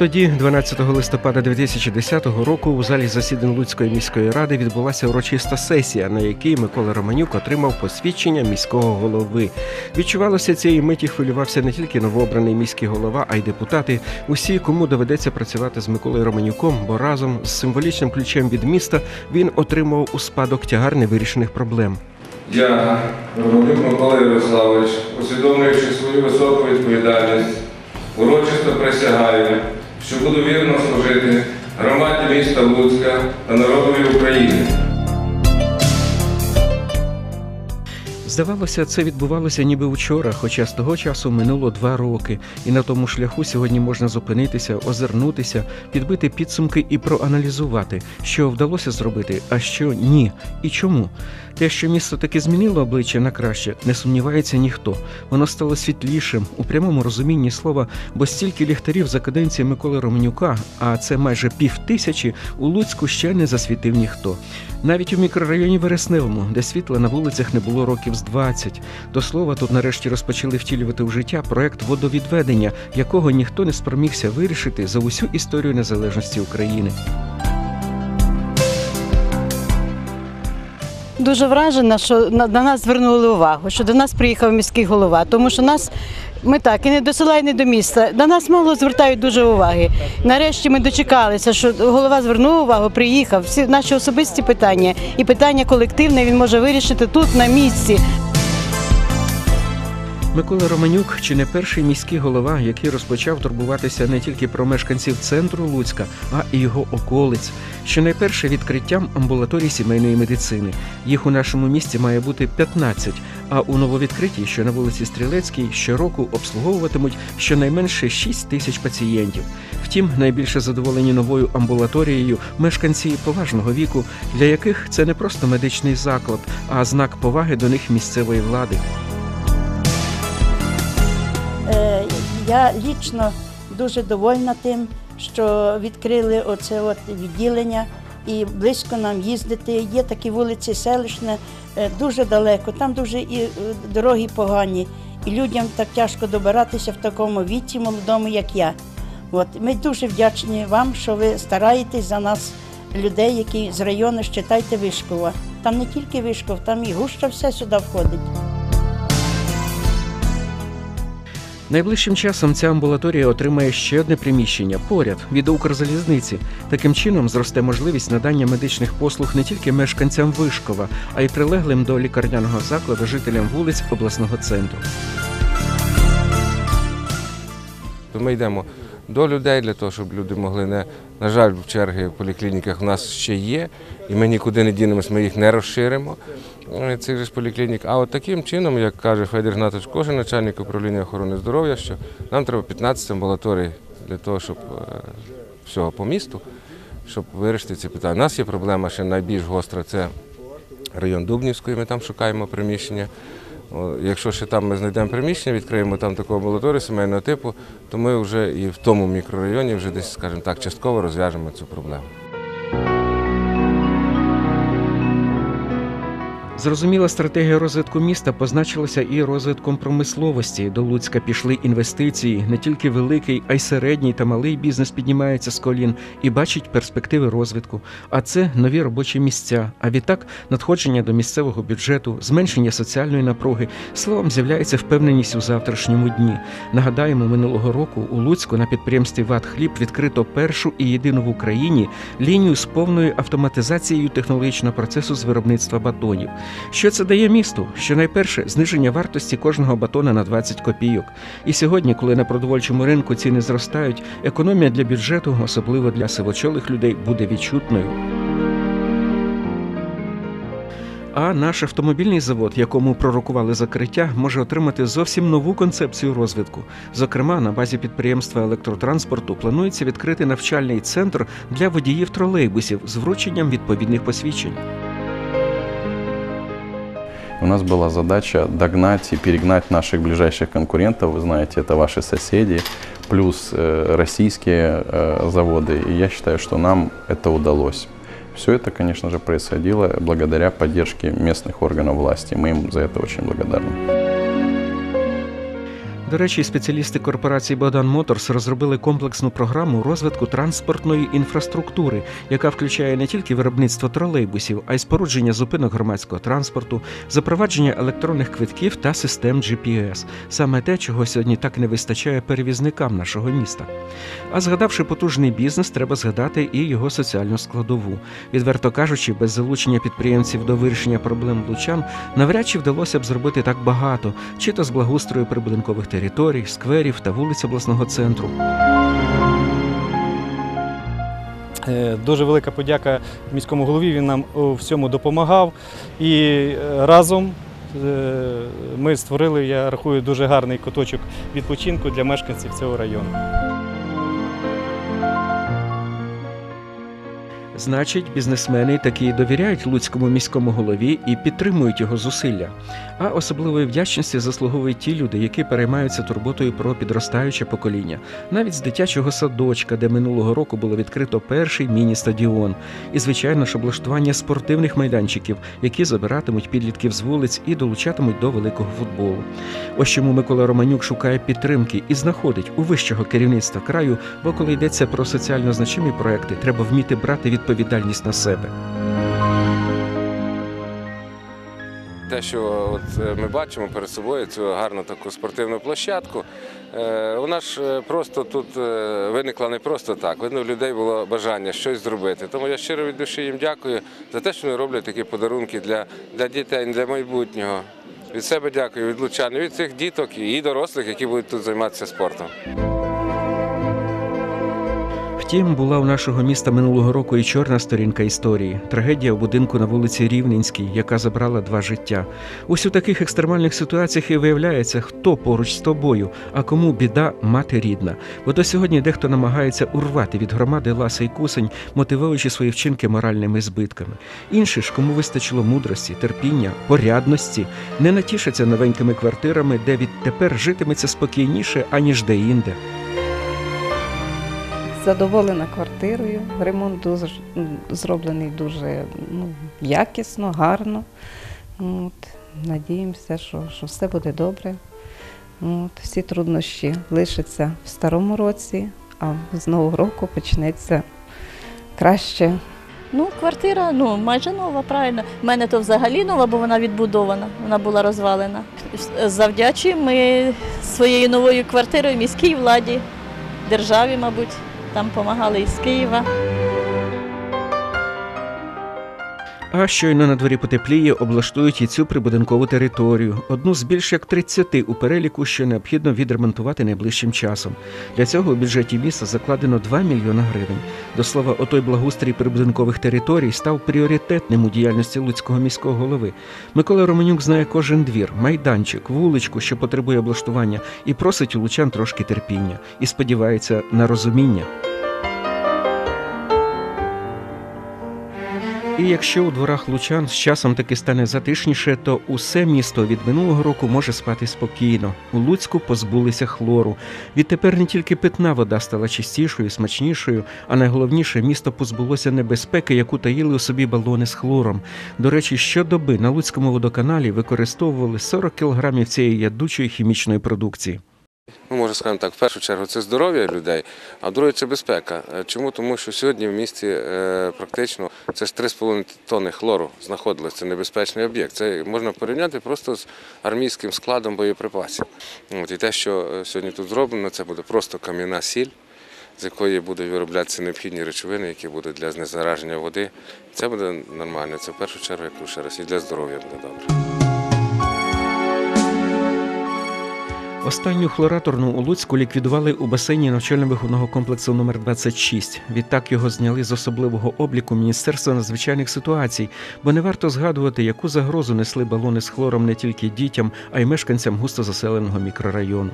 Тоді, 12 листопада 2010 року, у залі засідань Луцької міської ради відбулася урочиста сесія, на якій Микола Романюк отримав посвідчення міського голови. Відчувалося цієї миті, хвилювався не тільки новообраний міський голова, а й депутати. Усі, кому доведеться працювати з Миколою Романюком, бо разом з символічним ключем від міста він отримав у спадок тягар невирішених проблем. Я, Романюк Микола Ярославович, усвідомлюючи свою високу відповідальність, урочисто присягаю, що буду вірно служити громаді міста Луцька та народові України. Здавалося, це відбувалося ніби вчора, хоча з того часу минуло два роки, і на тому шляху сьогодні можна зупинитися, озирнутися, підбити підсумки і проаналізувати, що вдалося зробити, а що ні, і чому. Те, що місто таки змінило обличчя на краще, не сумнівається ніхто. Воно стало світлішим у прямому розумінні слова, бо стільки ліхтарів за каденції Миколи Романюка, а це майже пів тисячі, у Луцьку ще не засвітив ніхто. Навіть у мікрорайоні Вересневому, де світла на вулицях не було років з 20. До слова, тут нарешті розпочали втілювати в життя проект водовідведення, якого ніхто не спромігся вирішити за усю історію незалежності України. Дуже вражена, що на нас звернули увагу, що до нас приїхав міський голова, тому що нас ми так і не до села, і не до міста. На нас мало звертають дуже уваги. Нарешті ми дочекалися, що голова звернув увагу, приїхав. Всі наші особисті питання і питання колективне він може вирішити тут на місці. Микола Романюк чи не перший міський голова, який розпочав турбуватися не тільки про мешканців центру Луцька, а і його околиць. Що найперше відкриттям амбулаторій сімейної медицини. Їх у нашому місті має бути 15, а у нововідкритій, що на вулиці Стрілецькій, щороку обслуговуватимуть щонайменше 6 тисяч пацієнтів. Втім, найбільше задоволені новою амбулаторією мешканці поважного віку, для яких це не просто медичний заклад, а знак поваги до них місцевої влади. Я лічно дуже довольна тим, що відкрили оце от відділення і близько нам їздити. Є такі вулиці селищне, дуже далеко, там дуже і е, дороги погані, і людям так тяжко добиратися в такому віці молодому, як я. От ми дуже вдячні вам, що ви стараєтесь за нас, людей, які з району считайте Вишкова. Там не тільки Вишков, там і гуща все сюди входить. Найближчим часом ця амбулаторія отримає ще одне приміщення поряд від Укрзалізниці. Таким чином зросте можливість надання медичних послуг не тільки мешканцям Вишкова, а й прилеглим до лікарняного закладу жителям вулиць обласного центру. Ми йдемо до людей для того, щоб люди могли не на жаль, в черги в поліклініках в нас ще є, і ми нікуди не дінемось, ми їх не розширимо. е, Цих же ж поліклінік. А от таким чином, як каже Федір Гнатович Кожин, начальник управління охорони здоров'я, що нам треба 15 амбулаторій для того, щоб е, всього по місту, щоб вирішити ці питання. У нас є проблема ще найбільш гостра це район Дубнівської, ми там шукаємо приміщення. Якщо ще там ми знайдемо приміщення, відкриємо там таку амбулаторію сімейного типу, то ми вже і в тому мікрорайоні вже десь, скажімо так, частково розв'яжемо цю проблему. Зрозуміла стратегія розвитку міста позначилася і розвитком промисловості. До Луцька пішли інвестиції. Не тільки великий, а й середній та малий бізнес піднімається з колін і бачить перспективи розвитку. А це нові робочі місця. А відтак надходження до місцевого бюджету, зменшення соціальної напруги. Словом, з'являється впевненість у завтрашньому дні. Нагадаємо, минулого року у Луцьку на підприємстві ВАТ Хліб відкрито першу і єдину в Україні лінію з повною автоматизацією технологічного процесу з виробництва батонів. Що це дає місту? Щонайперше зниження вартості кожного батона на 20 копійок. І сьогодні, коли на продовольчому ринку ціни зростають, економія для бюджету, особливо для сивочолих людей, буде відчутною. А наш автомобільний завод, якому пророкували закриття, може отримати зовсім нову концепцію розвитку. Зокрема, на базі підприємства електротранспорту планується відкрити навчальний центр для водіїв тролейбусів з врученням відповідних посвідчень. У нас была задача догнать и перегнать наших ближайших конкурентов. Вы знаете, это ваши соседи, плюс э, российские э, заводы. И я считаю, что нам это удалось. Все это, конечно же, происходило благодаря поддержке местных органов власти. Мы им за это очень благодарны. До речі, спеціалісти корпорації Богдан Моторс розробили комплексну програму розвитку транспортної інфраструктури, яка включає не тільки виробництво тролейбусів, а й спорудження зупинок громадського транспорту, запровадження електронних квитків та систем GPS. саме те, чого сьогодні так не вистачає перевізникам нашого міста. А згадавши потужний бізнес, треба згадати і його соціальну складову. Відверто кажучи, без залучення підприємців до вирішення проблем лучан навряд чи вдалося б зробити так багато, чи то з благоустрою прибудинкових територій, скверів та вулиць обласного центру. Е, Дуже велика подяка міському голові. Він нам у всьому допомагав. І е, разом е, ми створили, я рахую, дуже гарний куточок відпочинку для мешканців цього району. Значить, бізнесмени таки довіряють луцькому міському голові і підтримують його зусилля. А особливої вдячності заслуговують ті люди, які переймаються турботою про підростаюче покоління, навіть з дитячого садочка, де минулого року було відкрито перший міні-стадіон, і звичайно ж облаштування спортивних майданчиків, які забиратимуть підлітків з вулиць і долучатимуть до великого футболу. Ось чому Микола Романюк шукає підтримки і знаходить у вищого керівництва краю, бо коли йдеться про соціально значимі проекти, треба вміти брати відповідальність на себе. Те, що от е, ми бачимо перед собою цю гарну таку спортивну площадку, е, вона ж е, просто тут виникла не просто так. Видно, у людей було бажання щось зробити. Тому я щиро від душі їм дякую за те, що вони роблять такі подарунки для, для дітей, для майбутнього. Від себе дякую, від лучан, від цих діток і дорослих, які будуть тут займатися спортом. Втім, була у нашого міста минулого року і чорна сторінка історії трагедія у будинку на вулиці Рівненській, яка забрала два життя. Ось у таких екстремальних ситуаціях і виявляється, хто поруч з тобою, а кому біда мати рідна. Бо до сьогодні дехто намагається урвати від громади ласа і кусень, мотивуючи свої вчинки моральними збитками. Інші ж, кому вистачило мудрості, терпіння, порядності, не натішаться новенькими квартирами, де відтепер житиметься спокійніше, аніж де-інде. Задоволена квартирою. Ремонт дуже зроблений дуже ну, якісно, гарно. От. Надіємося, що, що все буде добре. От. Всі труднощі лишаться в старому році, а з нового року почнеться краще. Ну, квартира ну, майже нова, правильно. У мене то взагалі нова, бо вона відбудована, вона була розвалена. Завдячуємо ми своєю новою квартирою міській владі, державі, мабуть, там допомагали із Києва. А щойно на дворі потепліє, облаштують і цю прибудинкову територію, одну з більш як 30 у переліку, що необхідно відремонтувати найближчим часом. Для цього у бюджеті міста закладено 2 мільйона гривень. До слова, отой благоустрій прибудинкових територій став пріоритетним у діяльності Луцького міського голови. Микола Романюк знає кожен двір, майданчик, вуличку, що потребує облаштування, і просить у лучан трошки терпіння і сподівається на розуміння. І якщо у дворах лучан з часом таки стане затишніше, то усе місто від минулого року може спати спокійно. У Луцьку позбулися хлору. Відтепер не тільки питна вода стала чистішою, смачнішою, а найголовніше місто позбулося небезпеки, яку таїли у собі балони з хлором. До речі, щодоби на Луцькому водоканалі використовували 40 кілограмів цієї ядучої хімічної продукції. Ну, може, скажемо так, в першу чергу це здоров'я людей, а друге це безпека. Е, Чому? Тому що сьогодні в місті е, практично це ж 3,5 тонни хлору знаходилось. Це небезпечний об'єкт. Це можна порівняти просто з армійським складом боєприпасів. От, і те, що е, сьогодні тут зроблено, це буде просто кам'яна сіль, з якої будуть вироблятися необхідні речовини, які будуть для знезараження води. Це буде нормально. Це в першу чергу, кажу ще раз, і для здоров'я буде добре. Останню хлораторну у Луцьку ліквідували у басейні навчально-виховного комплексу номер 26 Відтак його зняли з особливого обліку Міністерства надзвичайних ситуацій, бо не варто згадувати, яку загрозу несли балони з хлором не тільки дітям, а й мешканцям густо заселеного мікрорайону.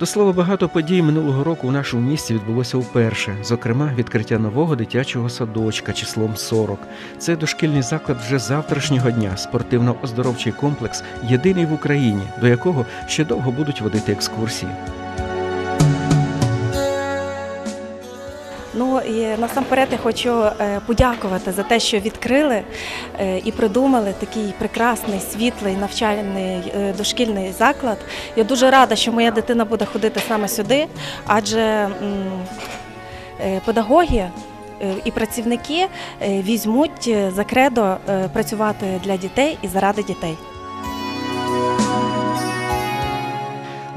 До слова, багато подій минулого року у нашому місті відбулося вперше. Зокрема, відкриття нового дитячого садочка числом 40. Це дошкільний заклад вже завтрашнього дня, спортивно-оздоровчий комплекс, єдиний в Україні, до якого ще довго будуть водити екскурсії. Ну, і насамперед я хочу е, подякувати за те, що відкрили е, і придумали такий прекрасний, світлий навчальний е, дошкільний заклад. Я дуже рада, що моя дитина буде ходити саме сюди, адже педагоги. І працівники візьмуть за кредо працювати для дітей і заради дітей.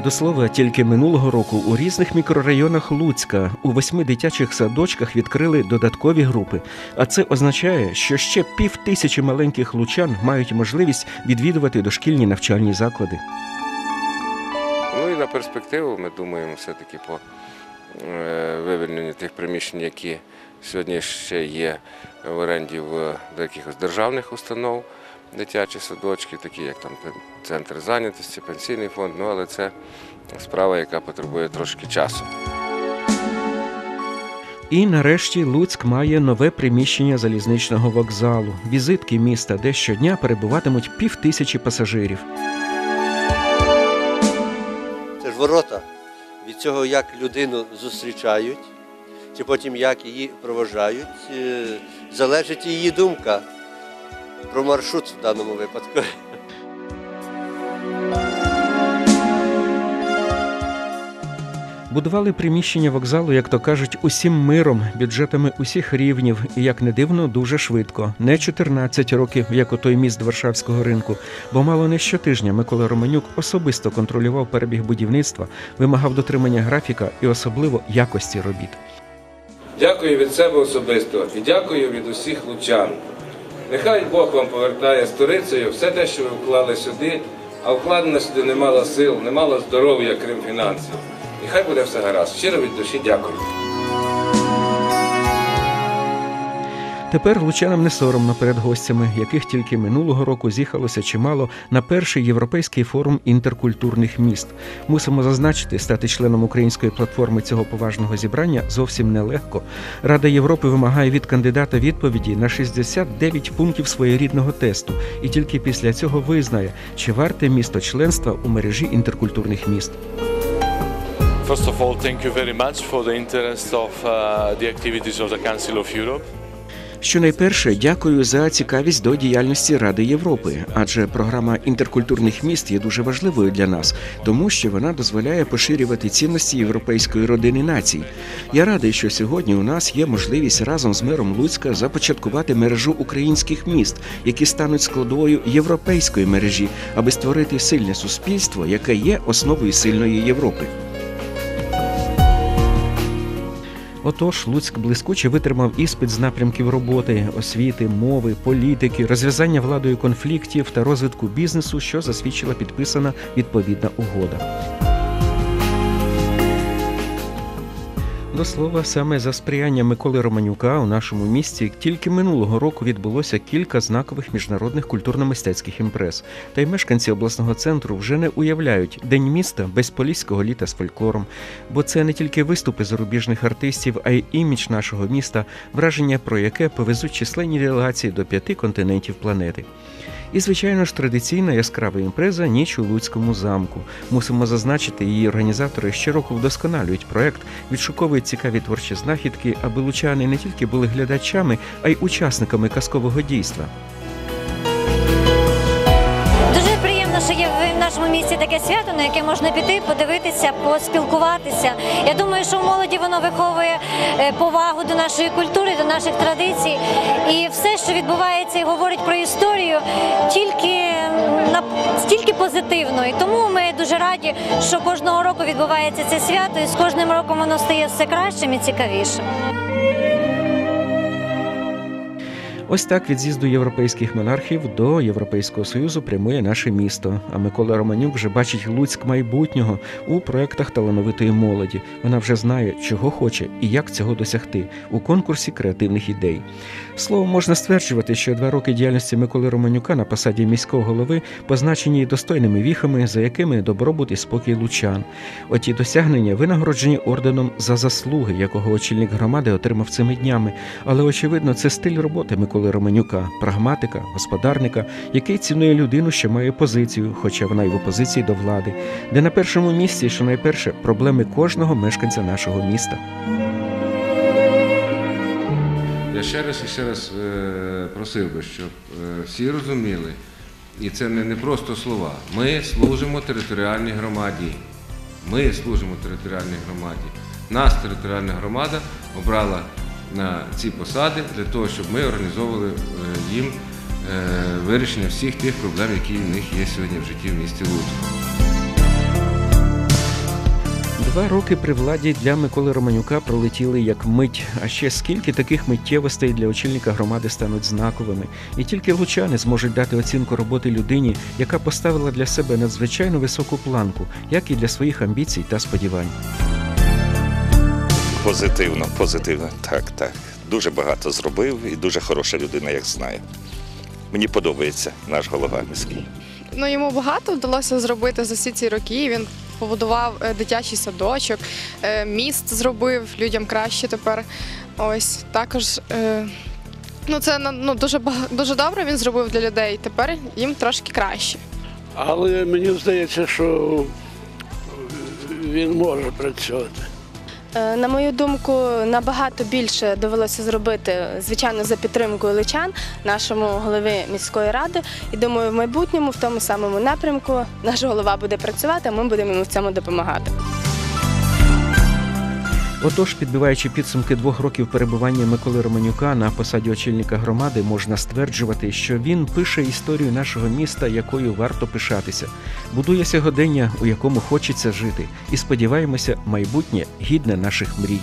До слова, тільки минулого року у різних мікрорайонах Луцька у восьми дитячих садочках відкрили додаткові групи. А це означає, що ще пів тисячі маленьких лучан мають можливість відвідувати дошкільні навчальні заклади. Ну і на перспективу ми думаємо все-таки по е, вивільненню тих приміщень, які сьогодні ще є в оренді в якихось державних установ, дитячі садочки, такі як там центр зайнятості, пенсійний фонд. Ну але це справа, яка потребує трошки часу. І нарешті Луцьк має нове приміщення залізничного вокзалу, візитки міста, де щодня перебуватимуть пів тисячі пасажирів. Це ж ворота. Від цього, як людину зустрічають, чи потім як її проважають, е, залежить її думка про маршрут в даному випадку. Будували приміщення вокзалу, як то кажуть, усім миром, бюджетами усіх рівнів, і як не дивно, дуже швидко. Не 14 років, як отой міст Варшавського ринку, бо мало не щотижня Микола Романюк особисто контролював перебіг будівництва, вимагав дотримання графіка і особливо якості робіт. Дякую від себе особисто і дякую від усіх лучан. Нехай Бог вам повертає сторицею все те, що ви вклали сюди, а вкладено сюди немало сил, немало здоров'я, крім фінансів. І хай буде все гаразд. Щиро від душі дякую. Тепер лучанам не соромно перед гостями, яких тільки минулого року з'їхалося чимало на перший європейський форум інтеркультурних міст. Мусимо зазначити, стати членом української платформи цього поважного зібрання зовсім нелегко. Рада Європи вимагає від кандидата відповіді на 69 пунктів своєрідного тесту, і тільки після цього визнає, чи варте місто членства у мережі інтеркультурних міст. First of all, thank you very much for the interest of uh, the activities of the Council of Europe. Щонайперше дякую за цікавість до діяльності Ради Європи, адже програма інтеркультурних міст є дуже важливою для нас, тому що вона дозволяє поширювати цінності європейської родини націй. Я радий, що сьогодні у нас є можливість разом з мером Луцька започаткувати мережу українських міст, які стануть складовою європейської мережі, аби створити сильне суспільство, яке є основою сильної Європи. Отож, Луцьк блискуче витримав іспит з напрямків роботи, освіти, мови, політики, розв'язання владою конфліктів та розвитку бізнесу, що засвідчила підписана відповідна угода. До слова, саме за сприяння Миколи Романюка у нашому місті тільки минулого року відбулося кілька знакових міжнародних культурно-мистецьких імпрез. Та й мешканці обласного центру вже не уявляють день міста без поліського літа з фольклором, бо це не тільки виступи зарубіжних артистів, а й імідж нашого міста, враження про яке повезуть численні делегації до п'яти континентів планети. І, звичайно ж, традиційна яскрава імпреза Ніч у Луцькому замку. Мусимо зазначити, її організатори щороку вдосконалюють проект, відшуковують цікаві творчі знахідки, аби лучани не тільки були глядачами, а й учасниками казкового дійства. Нашому місті таке свято, на яке можна піти, подивитися, поспілкуватися. Я думаю, що в молоді воно виховує е, повагу до нашої культури, до наших традицій. І все, що відбувається і говорить про історію, тільки на стільки позитивно. І тому ми дуже раді, що кожного року відбувається це свято, і з кожним роком воно стає все кращим і цікавішим. Ось так від з'їзду європейських монархів до Європейського союзу прямує наше місто. А Микола Романюк вже бачить Луцьк майбутнього у проектах талановитої молоді. Вона вже знає, чого хоче і як цього досягти у конкурсі креативних ідей. Словом, можна стверджувати, що два роки діяльності Миколи Романюка на посаді міського голови позначені достойними віхами, за якими добробут і спокій лучан. Оті досягнення винагороджені орденом за заслуги, якого очільник громади отримав цими днями. Але очевидно, це стиль роботи Миколи Романюка, прагматика, господарника, який цінує людину, що має позицію, хоча вона й в опозиції до влади, де на першому місці, що найперше, проблеми кожного мешканця нашого міста. я ще раз і ще раз е, просив би, щоб е, всі розуміли, і це не просто слова. Ми служимо територіальній громаді. Ми служимо територіальній громаді. Нас територіальна громада обрала на ці посади для того, щоб ми організовували е, їм е, вирішення всіх тих проблем, які в них є сьогодні в житті в місті Луцьку. Два роки при владі для Миколи Романюка пролетіли як мить. А ще скільки таких миттєвостей для очільника громади стануть знаковими, і тільки лучани зможуть дати оцінку роботи людині, яка поставила для себе надзвичайно високу планку, як і для своїх амбіцій та сподівань. Позитивно, позитивно. Так, так. Дуже багато зробив і дуже хороша людина, як знаю. Мені подобається наш голова міський. Ну, йому багато вдалося зробити за всі ці роки. Він побудував е, дитячий садочок, е, міст зробив людям краще тепер. Ось також. е, Ну, це ну, дуже бага- дуже добре він зробив для людей. Тепер їм трошки краще. Але мені здається, що він може працювати. Е, На мою думку, набагато більше довелося зробити, звичайно, за підтримкою личан, нашому голові міської ради. І думаю, в майбутньому в тому самому напрямку наш голова буде працювати, а ми будемо йому в цьому допомагати. Отож, підбиваючи підсумки двох років перебування Миколи Романюка на посаді очільника громади, можна стверджувати, що він пише історію нашого міста, якою варто пишатися, будує сьогодення, у якому хочеться жити, і сподіваємося, майбутнє гідне наших мрій.